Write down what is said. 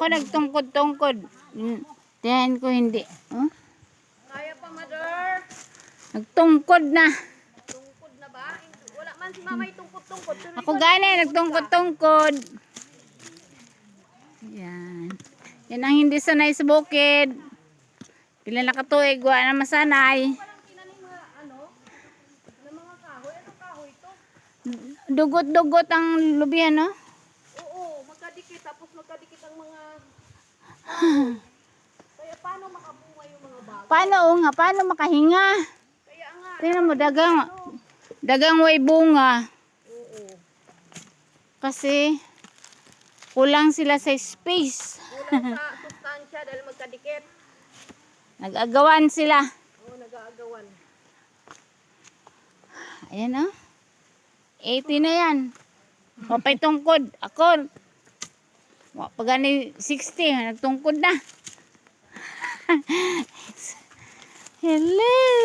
Ako nagtungkod-tungkod. Tiyan ko hindi. Oh? Kaya pa, mother. Nagtungkod na. Tungkod na ba? Wala man si mama itungkod-tungkod. Tuloy Ako gani, nagtungkod-tungkod. Yan. Yan ang hindi sanay sa bukid. Pila na katuig, wa na masanay. Ano? Dugot-dugot ang lubihan, no? Oo, magkadikit. Tapos magkadikit ang mga... Kaya paano makabunga yung mga bago? Paano o nga? Paano makahinga? Kaya nga. Tingnan mo, dagang, dagang way bunga. Oo. Kasi, kulang sila sa space. Kulang sa sustansya dahil magkadikit. Nag-agawan sila. Oo, nag-aagawan. Ayan o. 80 na yan. Mapay tungkod. Ako, wa pa gani 60, nagtungkod na. Hele.